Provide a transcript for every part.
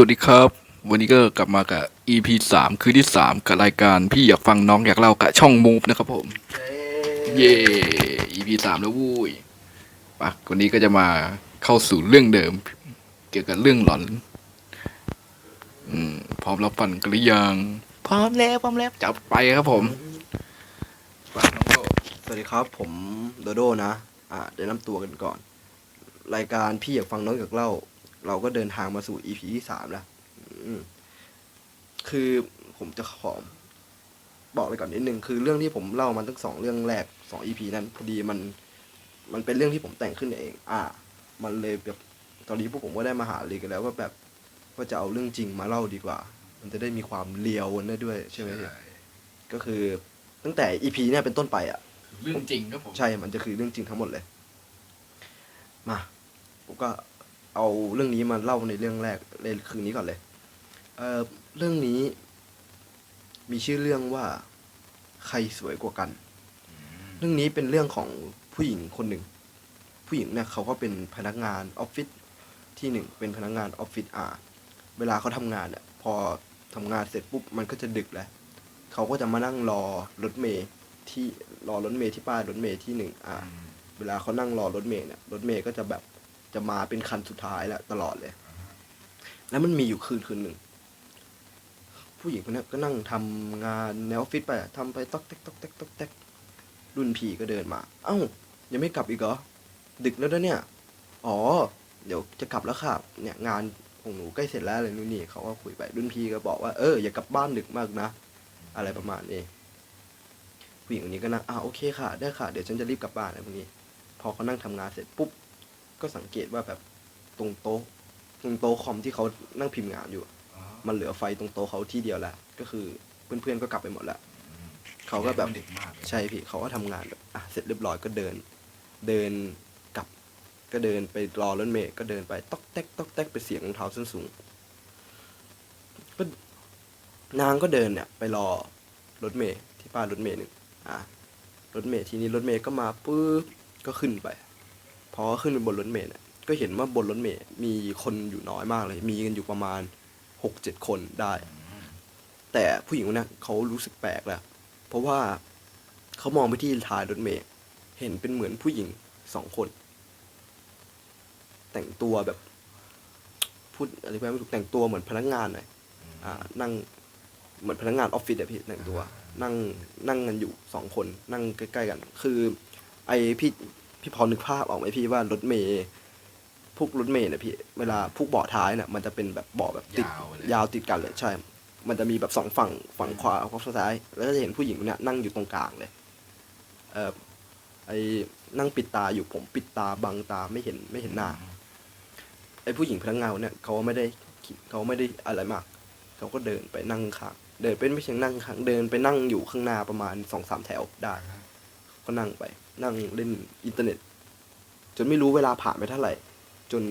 วัสดีครับ วันนี้ก็กลับมากับ EP สามคือที่สามกับรายการพี่อยากฟังน้องอยากเล่ากับช่องมูฟนะครับผม เย่ EP สามแล้ววุ้ยปะวันนี้ก็จะมาเข้าสู่เรื่องเดิม เกี่ยวกับเรื่องหลอน อืม พร้อมรับฟังกันหรือยัง พร้อมแล้วพร้อมแล้วจับไปครับผมฝากน้องโลสวัสดีครับ ผมโดโดนะ อ่าเดี๋ยวนำตัวกันก่อน รายการพี่อยากฟังน้องอยากเล่า เราก็เดินทางมาสู่ EP ที่สามแล้วอืมคือผมจะขอบอกไปก่อนนิดนึงคือเรื่องที่ผมเล่ามันทั้งสองเรื่องแรกสอง EP นั้นพอดีมันมันเป็นเรื่องที่ผมแต่งขึ้นเอง อ่า มันเลยแบบตอนนี้พวกผมก็ได้มาหาเลยกันแล้วว่าแบบว่าจะเอาเรื่องจริงมาเล่าดีกว่า มันจะได้มีความเลียวกันได้ด้วย ใช่ไหมพี่ก็คือตั้งแต่ EP เนี่ยเป็นต้นไปอะเรื่องจริงครับผมใช่มันจะคือเรื่องจริงทั้งหมดเลย มาผมก็ เอาเรื่องนี้มาเล่าในเรื่องแรกในคืนนี้ก่อนเลยเออเรื่องนี้ มีชื่อเรื่องว่า ใครสวยกว่ากัน เรื่องนี้เป็นเรื่องของผู้หญิงคนหนึ่ง ผู้หญิงเนี่ยเขาก็เป็นพนักงานออฟฟิศที่หนึ่งเป็นพนักงานออฟฟิศอ่าเวลาเขาทำงานเนี่ยพอทำงานเสร็จปุ๊บมันก็จะดึกแล้วเขาก็จะมานั่งรอรถเมย์ที่รอรถเมย์ที่ป้ายรถเมย์ที่หนึ่งอ่าเวลาเขานั่งรอรถเมย์เนี่ยรถเมย์ก็จะแบบ จะมาเป็นคันสุดท้ายแหละตลอดเลย แล้วมันมีอยู่คืนคืนหนึ่ง ผู้หญิงคนนี้ก็นั่งทำงานในออฟฟิศไปอะทำไปต๊อกแต๊กต๊อกแต๊กต๊อกแต๊กรุ่นพี่ก็เดินมา เอ้า ยังไม่กลับอีกเหรอ ดึกแล้วนะเนี่ย อ๋อ เดี๋ยวจะกลับแล้วค่ะ เนี่ยงานของหนูใกล้เสร็จแล้วเลยนู่นนี่เขาก็คุยไปรุ่นพี่ก็บอกว่าเอออย่ากลับบ้านดึกมากนะ อะไรประมาณนี้ผู้หญิงคนนี้ก็นั่งอ่าโอเคค่ะ ได้ค่ะ เดี๋ยวฉันจะรีบกลับบ้านอะไรพวกนี้ พอเขานั่งทำงานเสร็จปุ๊บ ก็สังเกตว่าแบบตรงโต๊ะตรงโต๊ะคอมที่เขานั่งพิมพ์งานอยู่ มันเหลือไฟตรงโต๊ะเขาที่เดียวแล้วก็คือเพื่อนๆก็กลับไปหมดแล้วเขาก็แบบเด็กมากเลยใช่พี่เขาก็ทำงานแบบอะเสร็จเรียบร้อยก็เดิน เดินกลับก็เดินไปรอรถเมย์ก็เดินไปต๊อกแต๊กต๊อกแต๊กไปเสียงรองเท้าส้นสูงก็นางก็เดินเนี่ยไปรอรถเมย์ที่ป้ายรถเมย์หนึ่งอะรถเมย์ทีนี้รถเมย์ก็มาปุ๊บก็ขึ้นไป พอขึ้นไปบนรถเมย์เนี่ยก็เห็นว่าบนรถเมย์มีคนอยู่น้อยมากเลย มีกันอยู่ประมาณหกเจ็ดคนได้ แต่ผู้หญิงคนนั้เขารู้สึกแปลกแล้ว เพราะว่าเขามองไปที่ท้ายรถเมย์เห็นเป็นเหมือนผู้หญิงสองคน แต่งตัวแบบพูดอะไรไปไม่ถูกแต่งตัวเหมือนพนักงานหน่อยอ่านั่งเหมือนพนักงานออฟฟิศอะพี่แต่งตัว นั่งนั่งกันอยู่สองคนนั่งใกล้ๆกัน คือ ไอพี่ พี่พอนึกภาพออกไหมพี่ว่ารถเมย์พวกรถเมย์เนี่ยพี่เวลาพวกเบาะท้ายเนี่ยมันจะเป็นแบบเบาะแบบติดยาวเลย ยาวติดกันเลยใช่ มันจะมีแบบสองฝั่งฝั่งขวากับฝั่งซ้าย แล้วก็จะเห็นผู้หญิงคนเนี้ยนั่งอยู่ตรงกลางเลยเออไอนั่งปิดตาอยู่ผมปิดตาบังตาไม่เห็นไม่เห็นหน้า ไอผู้หญิงพนักงานคนเนี่ยเขาไม่ได้คิดเขาไม่ได้อะไรมาก เขาก็เดินไปนั่งข้างเดินเป็นไม่เชิงนั่งข้างเดินไปนั่งอยู่ข้างหน้าประมาณสองสามแถวได้ ก็นั่งไป นั่งเล่นอินเทอร์เน็ต จนไม่รู้เวลาผ่านไปเท่าไหร่ จน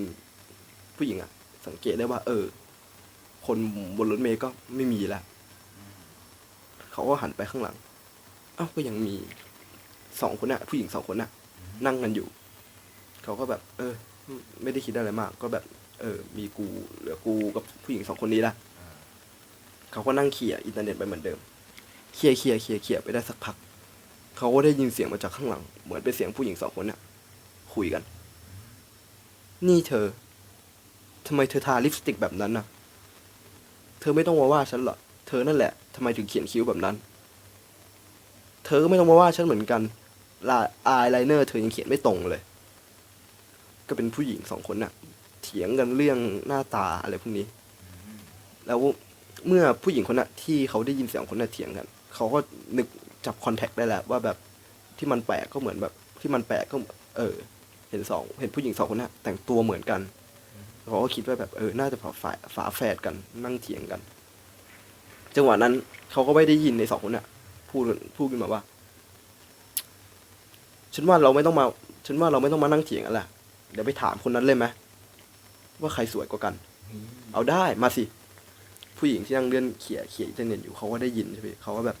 ผู้หญิงอะสังเกตได้ว่า เออ คนบนรถเมย์ก็ไม่มีแล้วเขาก็หันไปข้างหลังเอ้าก็ยังมีสองคนน่ะ ผู้หญิงสองคนน่ะ นั่งกันอยู่ เขาก็แบบ เออ ไม่ได้คิดอะไรมาก ก็แบบ เออ มีกูเหลือกูกับผู้หญิงสองคนนี้ละเขาก็นั่งเขี่ยอินเทอร์เน็ตไปเหมือนเดิม เขี่ยเขี่ยเขี่ยเขี่ยไปได้สักพัก เขาก็ได้ยินเสียงมาจากข้างหลัง เหมือนเป็นเสียงผู้หญิงสองคนน่ะ คุยกัน นี่เธอทำไมเธอทาลิปสติกแบบนั้นน่ะ เธอไม่ต้องมาว่าฉันหรอกเธอนั่นแหละทำไมถึงเขียนคิ้วแบบนั้น เธอก็ไม่ต้องมาว่าฉันเหมือนกันลายอายไลเนอร์เธอยังเขียนไม่ตรงเลย ก็เป็นผู้หญิงสองคนน่ะ เถียงกันเรื่องหน้าตาอะไรพวกนี้ แล้วเมื่อผู้หญิงคนน่ะที่เขาได้ยินเสียงคนน่ะเถียงกัน เขาก็นึก จับคอนแทคได้แหละว่าแบบที่มันแปลกก็เหมือนแบบที่มันแปลกก็เออ เห็นสองเห็นผู้หญิงสองคนน่ะแต่งตัวเหมือนกันเขาก็คิดว่าแบบเออ น่าจะฝาฝาฝาแฝดกันนั่งเถียงกัน จังหวะนั้นเขาก็ไม่ได้ยินในสองคนน่ะพูดพูดขึ้นมาว่า ฉันว่าเราไม่ต้องมา ฉันว่าเราไม่ต้องมานั่งเถียงกันละเดี๋ยวไปถามคนนั้นเลยไหมว่าใครสวยกว่ากัน เอาได้มาสิ ผู้หญิงที่นั่งเลื่อนเขี่ยเขี่ยอินเทอร์เน็ตอยู่เขาก็ได้ยินใช่ไหมเขาก็แบบ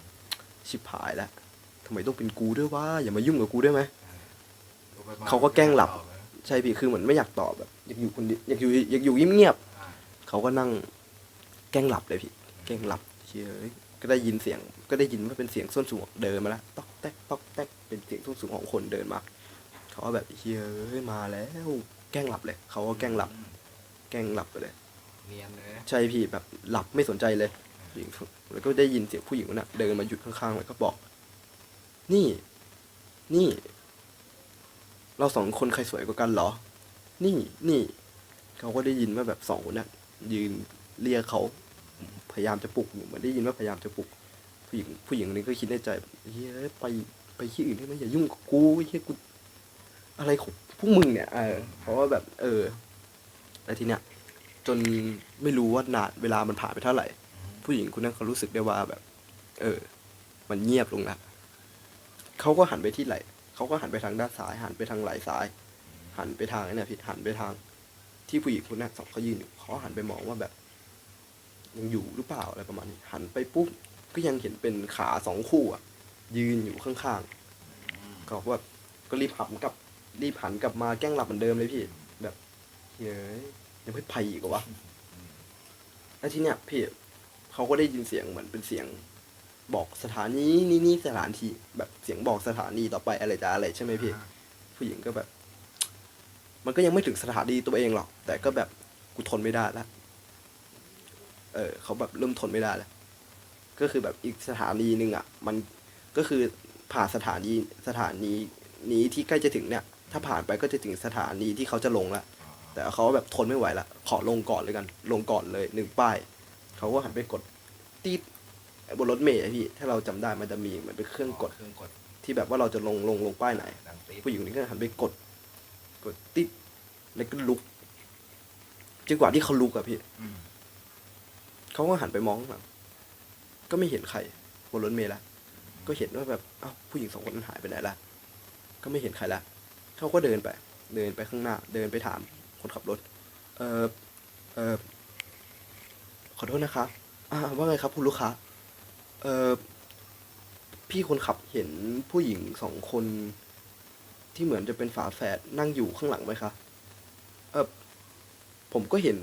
ชิบหายแล้วทำไมต้องเป็นกูด้วยวะอย่ามายุ่งกับกูได้ไหม เขาก็แกล้งหลับ ใช่พี่คือเหมือนไม่อยากตอบแบบอยากอยู่คนเดียวอยากอยู่อยากอยู่เงียบๆเขาก็นั่งแกล้งหลับเลยพี่ แกล้งหลับเฮ้ยก็ได้ยินเสียง ก็ได้ยินว่าเป็นเสียงส้นสูงเดินมาแล้วต๊อกแต๊กต๊อกแต๊กเป็นเสียงส้นสูงของคนเดินมา เขาก็แบบเฮ้ยมาแล้ว แกล้งหลับเลย เขาก็แกล้งหลับ แกล้งหลับไปเลย เนียนเลย ใช่พี่แบบหลับไม่สนใจเลย ผู้หญิงแล้วก็ได้ยินเสียงผู้หญิงคนน่ะเดินมาหยุดข้างๆแล้วก็บอก นี่ นี่ เราสองคนใครสวยกว่ากันเหรอ นี่นี่ เขาก็ได้ยินว่าแบบสองคนน่ะยืนเรียกเขาพยายามจะปลุกอยู่เหมือนได้ยินว่าพยายามจะปลุก ผู้หญิงผู้หญิงคนนี้ก็คิดในใจเฮ้ยไปไปที่อื่นได้ไหมอย่ายุ่งกับกูเฮ้ยกูอะไรของพวกมึงเนี่ยเออเพราะว่าแบบ เออแล้วทีเนี้ยจนไม่รู้ว่านานเวลามันผ่านไปเท่าไหร่ ผู้หญิงคนนั้นเขารู้สึกได้ว่าแบบ เออ มันเงียบลงล้วเขาก็หันไปที่ไหลเขาก็หันไปทางด้านซ้าย หันไปทางไหลซ้าย หันไปทางเนี่ยพี่หันไปทาง ที่ผู้หญิงคนนั้นสองเขายืนอยู่เขาหันไปมองว่าแบบ ยังอยู่หรือเปล่าอะไรประมาณนี้ หันไปปุ๊บก็ยังเห็นเป็นขาสองคู่อะ ยืนอยู่ข้างๆเขาก็แบบก็รีบหันกลับ รีบหันกลับมาแกล้งหลับเหมือนเดิมเลยพี่ แบบเฮ้ยยังไม่ไปอีกวะแล้วทีเนี้ยพี่ เขาก็ได้ยินเสียงเหมือนเป็นเสียงบอกสถานีนี่นี่สถานที่แบบเสียงบอกสถานีต่อไปอะไรจะอะไรใช่ไหมพี่ ผู้หญิงก็แบบ มันก็ยังไม่ถึงสถานีตัวเองหรอก แต่ก็แบบกูทนไม่ได้แล้วเออเขาแบบเริ่มทนไม่ได้แล้วก็คือแบบอีกสถานีหนึ่งอะ มันก็คือผ่านสถานีสถานีนี้ที่ใกล้จะถึงเนี่ย ถ้าผ่านไปก็จะถึงสถานีที่เขาจะลงละแต่เขาแบบทนไม่ไหวละขอลงก่อนเลยกัน ลงก่อนเลยหนึ่งป้าย เขาก็หันไปกดตีดบนรถเมล์อะพี่ ถ้าเราจำได้มันจะมีเหมือนเป็นเครื่องกดเครื่องกดที่แบบว่าเราจะลงลงลงป้ายไหน ดังตีดผู้หญิงคนนี้ก็หันไปกด กดติดแล้วก็ลุกจนกว่าที่เขาลุกอะพี่ อืมเขาก็หันไปมองแบบ ก็ไม่เห็นใครบนรถเมล์ละก็เห็นว่าแบบเอ้าผู้หญิงสองคนนั้นหายไปไหนละก็ไม่เห็นใครละเขาก็เดินไป เดินไปข้างหน้า เดินไปถามคนขับรถ เออเออ ขอโทษนะคะอ่า ว่าไงครับคุณลูกค้า เออพี่คนขับเห็นผู้หญิงสองคน ที่เหมือนจะเป็นฝาแฝดนั่งอยู่ข้างหลังไหมคะเออผมก็เห็น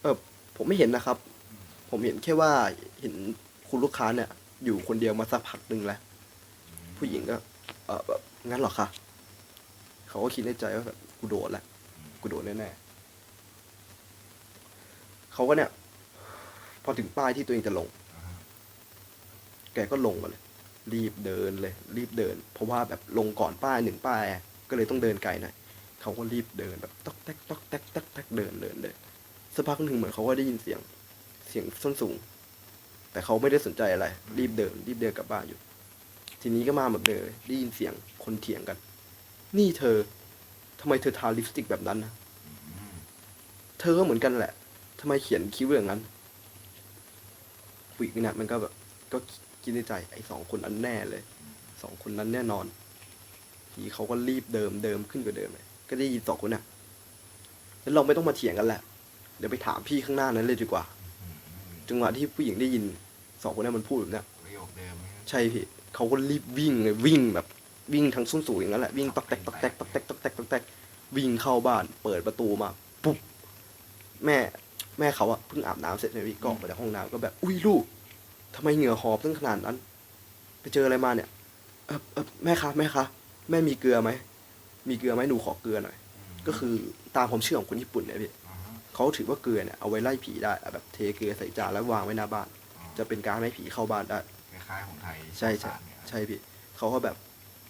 เออผมไม่เห็นนะครับ ผมเห็นแค่ว่าเห็นคุณลูกค้าเนี่ย อยู่คนเดียวมาสักพักหนึ่งแล้ว ผู้หญิงก็ เออแบบงั้นเหรอคะเขาก็คิดในใจว่าแบบกูโดนแหละกูโดนแน่ๆเขาก็เนี่ย พอถึงป้ายที่ตัวเองจะลง แกก็ลงมาเลย รีบเดินเลย รีบเดิน เพราะว่าแบบลงก่อนป้ายหนึ่งป้าย ก็เลยต้องเดินไกลหน่อยเขาก็รีบเดินแบบต๊อกแต๊กต๊อกแต๊กต๊อกแต๊กเดินเดินเลยสักพักหนึ่งเหมือนเขาก็ได้ยินเสียง เสียงส้นสูง แต่เขาไม่ได้สนใจอะไร รีบเดิน รีบเดินกลับบ้านอยู่ ทีนี้ก็มาแบบเดินเลยได้ยินเสียงคนเถียงกัน นี่เธอทำไมเธอทาลิปสติกแบบนั้นนะเธอก็เหมือนกันแหละทำไมเขียนคิ้วอย่างนั้น ผู้หญิงเนี่ยมันก็แบบก็คิดในใจไอ้สองคนนั้นแน่เลยสองคนนั้นแน่นอนทีเขาก็รีบเดิมเดิมขึ้นกว่าเดิมเลยก็ได้ยินสองคนน่ะแล้วเราไม่ต้องมาเถียงกันแหละเดี๋ยวไปถามพี่ข้างหน้านั้นเลยดีกว่า จังหวะที่ผู้หญิงได้ยินสองคนนั้นมันพูดแบบเนี้ยใช่พี่เขาก็รีบวิ่งเลยวิ่งแบบวิ่งทั้งส้นสูงอย่างนั้นแหละวิ่งตอกแตกตอกแตกตอกแตกตอกแตกตอกแตกวิ่งเข้าบ้าน เปิดประตูมาปุ๊บแม่ แม่เขาอะเพิ่งอาบน้ำเสร็จเลยพี่ก็ออกมาจากห้องน้ำก็แบบอุ้ยลูกทำไมเหงื่อหอบตั้งขนาดนั้น ไปเจออะไรมาเนี่ยเออเออแม่คะแม่คะแม่มีเกลือไหมมีเกลือไหมหนูขอเกลือหน่อย ก็คือตามความเชื่อของคนญี่ปุ่นเนี่ยพี่เขาถือว่าเกลือเนี่ยเอาไว้ไล่ผีได้อะแบบเทเกลือใส่จานแล้ววางไว้หน้าบ้าน จะเป็นการไม่ให้ผีเข้าบ้านได้คล้ายๆของไทยใช่ใช่ศาสตร์เนี่ยใช่พี่เขาก็แบบ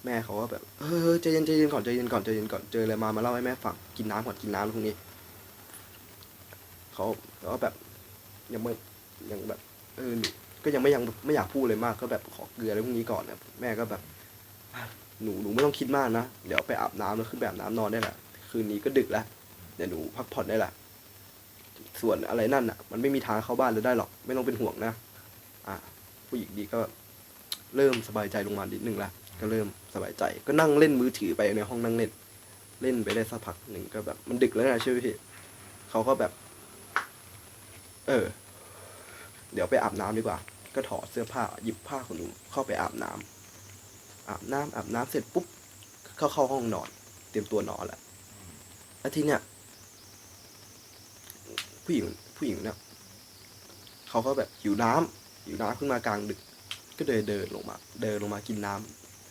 แม่เขาก็แบบเออใจเย็นใจเย็นก่อนใจเย็นก่อนใจเย็นก่อนเจออะไรมามาเล่าให้แม่ฟังกินน้ำก่อนกินน้ำพวกนี้ เขาก็แบบยังไม่ยังแบบเออก็ยังไม่ยังไม่อยากพูดเลยมาก ก็แบบขอเกลืออะไรพวกนี้ก่อนนะแม่ก็แบบหนูหนูไม่ต้องคิดมากนะเดี๋ยวไปอาบน้ำแล้วขึ้นแบบน้ำนอนได้แหละคืนนี้ก็ดึกแล้วเดี๋ยวหนูพักผ่อนได้แหละส่วนอะไรนั่นอะ มันไม่มีทางเข้าบ้านเลยได้หรอก ไม่ต้องเป็นห่วงนะอะผู้หญิงดีก็เริ่มสบายใจลงมานิดนึงละก็เริ่มสบายใจ ก็นั่งเล่นมือถือไปในห้องนั่งเล่น เล่นไปได้สักพักหนึ่งก็แบบมันดึกแล้วนะใช่ไหมพี่เขาก็แบบ เออ เดี๋ยวไปอาบน้ำดีกว่า ก็ถอดเสื้อผ้าหยิบผ้าของหนูเข้าไปอาบน้ำอาบน้ำอาบน้ำเสร็จปุ๊บเข้าเข้าห้องนอน เตรียมตัวนอนแหละแล้วทีเนี้ยผู้หญิงผู้หญิงเนี่ยเขาก็แบบหิวน้ำหิวน้ำขึ้นมากลางดึก ก็เดินเดินลงมา เดินลงมากินน้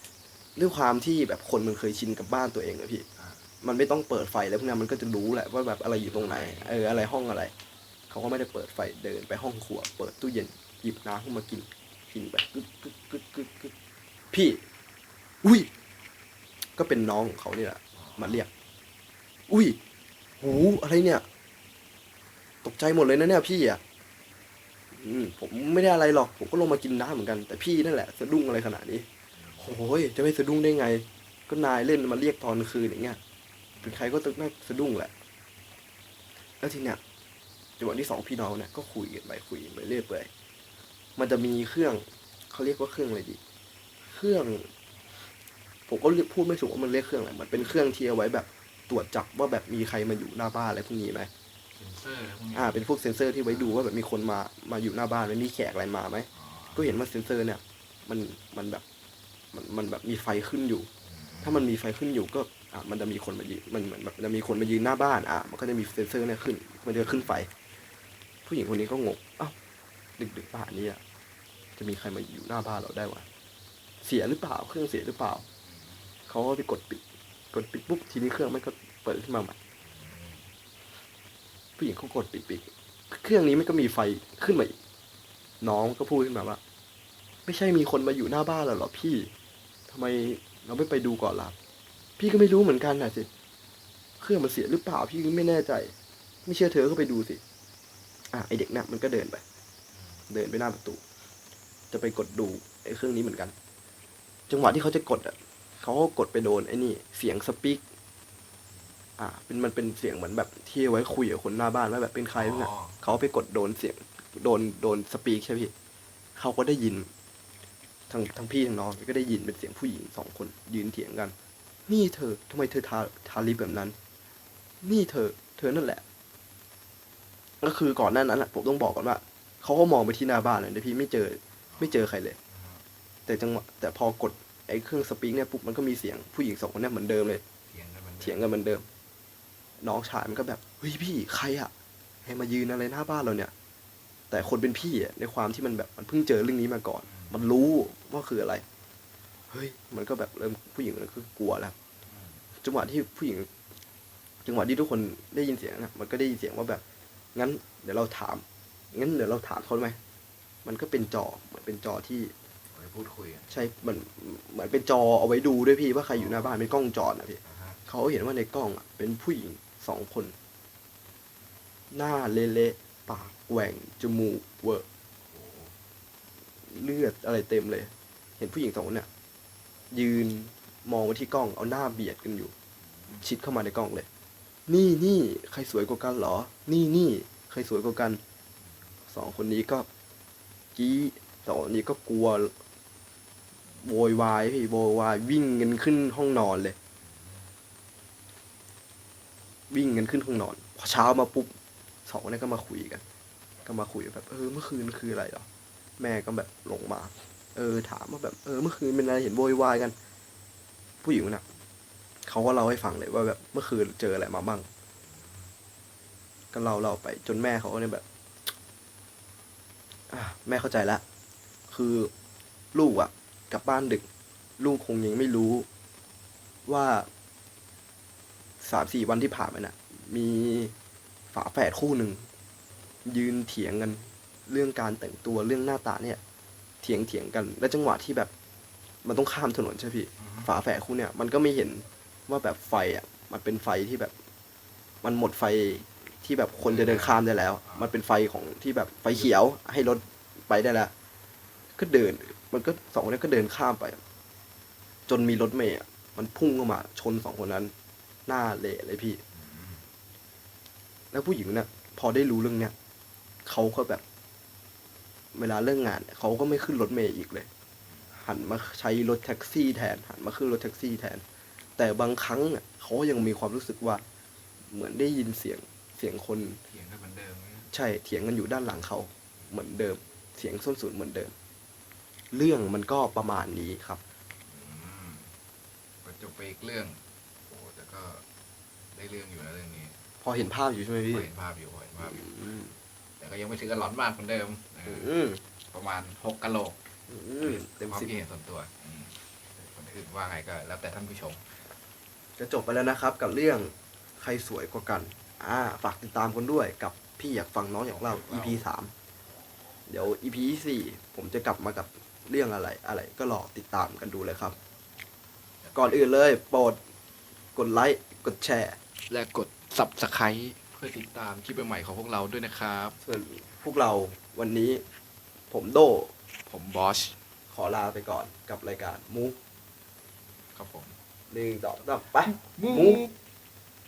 ำด้วยความที่แบบคนมันเคยชินกับบ้านตัวเองอะพี่ มันไม่ต้องเปิดไฟแล้วพวกนั้นมันก็จะรู้แหละว่าแบบอะไรอยู่ตรงไหน เอออะไรห้องอะไร เขาก็ไม่ได้เปิดไฟเดินไปห้องครัว เปิดตู้เย็นหยิบน้ำขึ้นมากินกินแบบกึกกึกกึกกึกกึกพี่ อุ้ย ก็เป็นน้องของเขานี่แหละมาเรียก อุ้ย หูอะไรเนี่ย ตกใจหมดเลยนะเนี่ยพี่อะอืมผมไม่ได้อะไรหรอก ผมก็ลงมากินน้ำเหมือนกัน แต่พี่นั่นแหละสะดุ้งอะไรขนาดนี้โอ้ยจะไม่สะดุ้งได้ไง ก็นายเล่นมาเรียกตอนคืนอย่างเงี้ยเป็นใครก็ต้องน่าสะดุ้งแหละ แล้วทีเนี้ย จังหวะที่สองพี่น้องเนี่ยก็คุยกันไปคุยกันไปเรื่อยเปื่อยมันจะมีเครื่องเขาเรียกว่าเครื่องอะไรดี เครื่อง ผมก็เรียกพูดไม่ถูกว่ามันเรียกเครื่องอะไรมันเป็นเครื่องที่เอาไว้แบบตรวจจับว่าแบบมีใครมาอยู่หน้าบ้านอะไรพวกนี้ไหมเซนเซอร์อะไรพวกนี้อ่าเป็นพวกเซ็นเซอร์ที่ไว้ดูว่าแบบมีคนมามาอยู่หน้าบ้านไหมมีแขกอะไรมาไหมอ๋อก็เห็นว่าเซ็นเซอร์เนี่ย มันมันแบบมันมันแบบมีไฟขึ้นอยู่ ถ้ามันมีไฟขึ้นอยู่ก็อะมันจะมีคนมายืนมันเหมือนแบบมันจะมีคนมายืนหน้าบ้านอะมันก็จะมีเซ็นเซอร์เนี่ยขึ้น มันจะขึ้นไฟ ผู้หญิงคนนี้ก็งงเอ้าดึกดึกๆป่านนี้อะจะมีใครมาอยู่หน้าบ้านเราได้วะเสียหรือเปล่าเครื่องเสียหรือเปล่าเขาก็ไปกดปิด กดปิดปุ๊บทีนี้เครื่องมันก็เปิดขึ้นมาใหม่ผู้หญิงเขากดปิดปิดเครื่องนี้มันก็มีไฟขึ้นมาอีกน้องก็พูดขึ้นมาว่า ไม่ใช่มีคนมาอยู่หน้าบ้านเราหรอพี่ทำไมเราไม่ไปดูก่อนล่ะพี่ก็ไม่รู้เหมือนกันนะสิเครื่องมันเสียหรือเปล่าพี่ก็ไม่แน่ใจ ไม่เชื่อเธอก็ไปดูสิ อะไอเด็กน่ะมันก็เดินไป เดินไปหน้าประตู จะไปกดดูไอ้เครื่องนี้เหมือนกัน จังหวะที่เขาจะกดอะเขาก็กดไปโดนไอ้นี่ เสียงสปีกอ่า เป็นมันเป็นเสียงเหมือนแบบที่เอาไว้คุยกับคนหน้าบ้านว่าแบบเป็นใครพวกเนี้ยอ๋อเขาไปกดโดนเสียงโดนโดนสปีกใช่ไหมพี่เขาก็ได้ยินทั้งทั้งพี่ทั้งน้องก็ได้ยินเป็นเสียงผู้หญิงสองคนยืนเถียงกัน นี่เธอทำไมเธอทาทาลิปแบบนั้น นี่เธอ เธอนั่นแหละ ก็คือก่อนหน้านั้นแหละผมต้องบอกก่อนว่าเขาก็มองไปที่หน้าบ้านเลยแต่พี่ไม่เจอไม่เจอใครเลย แต่จังหวะแต่พอกดไอ้เครื่องสปีกเนี่ยปุ๊บมันก็มีเสียงผู้หญิงสองคนเนี่ยเหมือนเดิมเลยเถียงกันมันเถียงกันเหมือนเดิม น้องชายมันก็แบบเฮ้ยพี่ใครอะให้มายืนอะไรหน้าบ้านเราเนี่ย แต่คนเป็นพี่อะในความที่มันแบบมันเพิ่งเจอเรื่องนี้มาก่อน มันรู้ว่าคืออะไร เฮ้ย มันก็แบบเริ่มผู้หญิงมันก็กลัวแล้วจังหวะที่ผู้หญิง จังหวะที่ทุกคนได้ยินเสียงนะมันก็ได้ยินเสียงว่าแบบ งั้นเดี๋ยวเราถาม งั้นเดี๋ยวเราถามเขาไหม มันก็เป็นจอเหมือนเป็นจอที่ไปพูดคุยกันใช้มันเหมือนเป็นจอเอาไว้ดูด้วยพี่ว่าใครอยู่หน้าบ้านเป็นกล้องจอนะพี่อ่าฮะเขาเห็นว่าในกล้องอะเป็นผู้หญิงสองคน หน้าเละๆปากแหว่งจมูกเวอะโอ้โหเลือดอะไรเต็มเลย เห็นผู้หญิงสองคนเนี่ยยืนมองไปที่กล้องเอาหน้าเบียดกันอยู่ ชิดเข้ามาในกล้องเลย นี่นี่ใครสวยกว่ากันเหรอ นี่นี่ใครสวยกว่ากัน สองคนนี้ก็กี้สองคนนี้ก็กลัวโวยวายพี่โวยวายวิ่งกันขึ้นห้องนอนเลย วิ่งกันขึ้นห้องนอน พอเช้ามาปุ๊บสองคนนี้ก็มาคุยกัน ก็มาคุยแบบ เออเมื่อคืนคืออะไรหรอ แม่ก็แบบลงมา เออถามว่าแบบ เออเมื่อคืนเป็นอะไรเห็นโวยวายกัน ผู้หญิงนน่ะ เขาก็เล่าให้ฟังเลยว่าแบบเมื่อคืนเจออะไรมาบ้าง ก็เล่าเล่าไป จนแม่เขาก็เนี่ยแบบอะแม่เข้าใจละคือลูกอะกลับบ้านดึก ลูกคงยังไม่รู้ว่าสามสี่วันที่ผ่านมาน่ะ มีฝาแฝดคู่หนึ่ง ยืนเถียงกันเรื่องการแต่งตัวเรื่องหน้าตาเนี่ย เถียงเถียงกัน และจังหวะที่แบบ มันต้องข้ามถนนใช่พี่อือฮึฝาแฝดคู่เนี่ย มันก็ไม่เห็น ว่าแบบไฟอะ มันเป็นไฟที่แบบ มันหมดไฟที่แบบคนจะเดินข้ามได้แล้ว มันเป็นไฟของที่แบบไฟเขียวให้รถไปได้แล้วก็เดิน มันก็สองคนนี้ก็เดินข้ามไป จนมีรถเมย์อะมันพุ่งเข้ามา ชนสองคนนั้น หน้าเละเลยพี่ แล้วผู้หญิงเนี่ยพอได้รู้เรื่องเนี้ยเขาก็แบบ เวลาเลิกงานเขาก็ไม่ขึ้นรถเมย์อีกเลย หันมาใช้รถแท็กซี่แทน หันมาขึ้นรถแท็กซี่แทน แต่บางครั้งอะเขายังมีความรู้สึกว่า เหมือนได้ยินเสียงเสียงคนเถียงกันเหมือนเดิมไหมใช่เถียงกันอยู่ด้านหลังเขาเหมือนเดิม เสียงส้นสูงเหมือนเดิม เรื่องมันก็ประมาณนี้ครับ อืมก็จบไปอีกเรื่องโอ้แต่ก็ได้เรื่องอยู่นะเรื่องนี้พอเห็นภาพอยู่ใช่ไหมพพี่อเห็นภาพอยู่พอเห็นภาพอยู่ อืมแต่ก็ยังไม่ถึงกับหลอนมากเหมือนเดิมเอออืมประมาณหกกะโหลกอืมเต็มความสิบ คิดเห็นส่วนตัวอืมคนอื่นว่าไงก็แล้วแต่ท่านผู้ชม จะจบไปแล้วนะครับ กับเรื่องใครสวยกว่ากัน อ่า ฝากติดตามกันด้วยกับพี่อยากฟังน้องอยากเล่า EP สามเดี๋ยว EP สี่ผมจะกลับมากับเรื่องอะไร อะไรก็รอติดตามกันดูเลยครับ ก่อนอื่นเลยโปรดกดไลค์ กดแชร์ และกด subscribe เพื่อติดตามคลิปใหม่ๆของพวกเราด้วยนะครับ ส่วนพวกเราวันนี้ผมโด ผมบอชขอลาไปก่อนกับรายการมูฟครับผม หนึ่งสอ